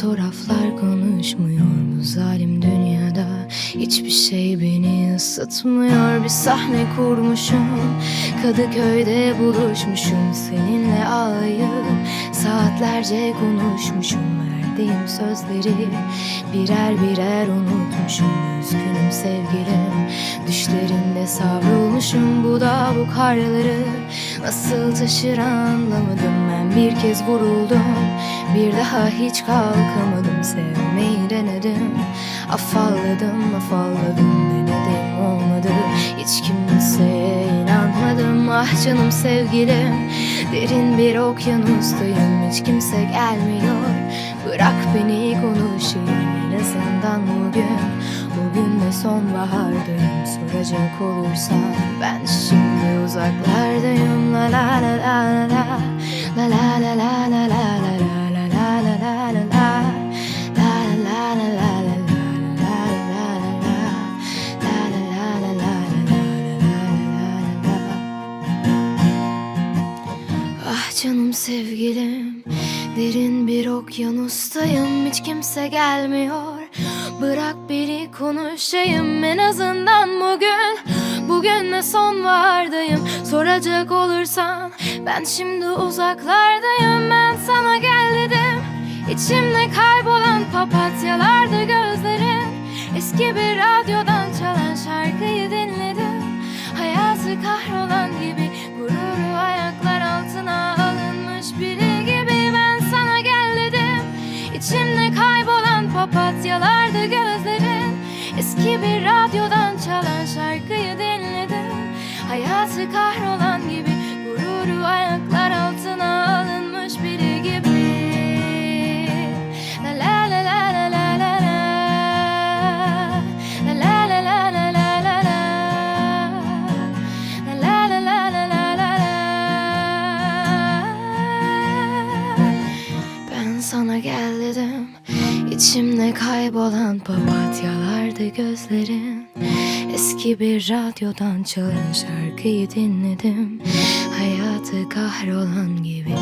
fotoğraflar konuşmuyor Bu zalim dünyada? Hiçbir şey beni ısıtmıyor. Bir sahne kurmuşum, Kadıköy'de buluşmuşum. Seninle ağlayıp saatlerce konuşmuşum Verdiğim sözleri birer birer unutmuşum. Üzgünüm sevgilim Düşlerinde savrulmuşum. Bu da bu karları Nasıl taşır anlamadım. Ben bir kez vuruldum Bir daha hiç kalkamadım. Sevmeyi denedim Afalladım afalladım. Denedim olmadı. Hiç kimseye inanmadım. Ah canım sevgilim Derin bir okyanustayım hiç kimse gelmiyor. Bırak beni konuşayım en azından bugün. Bugün de sonbahardayım soracak olursan Ben şimdi uzaklardayım Ah canım sevgilim Derin bir okyanustayım Hiç kimse gelmiyor. Bırak biri konuşayım En azından bugün Bugün de sonbahardayım. Soracak olursan Ben şimdi uzaklardayım Ben sana gel dedim. İçimde kaybolan papatyalarda gözlerin Eski bir radyodan çalan şarkıyı dinledim. Hayatı kahrolan gibi papatyalarda gözlerin. Eski bir radyodan çalan şarkıyı dinledim. Hayatı kahrolan gördüm İçimde kaybolan papatyalardı gözlerin. Eski bir radyodan çalan şarkıyı dinledim. Hayatı kahrolan gibi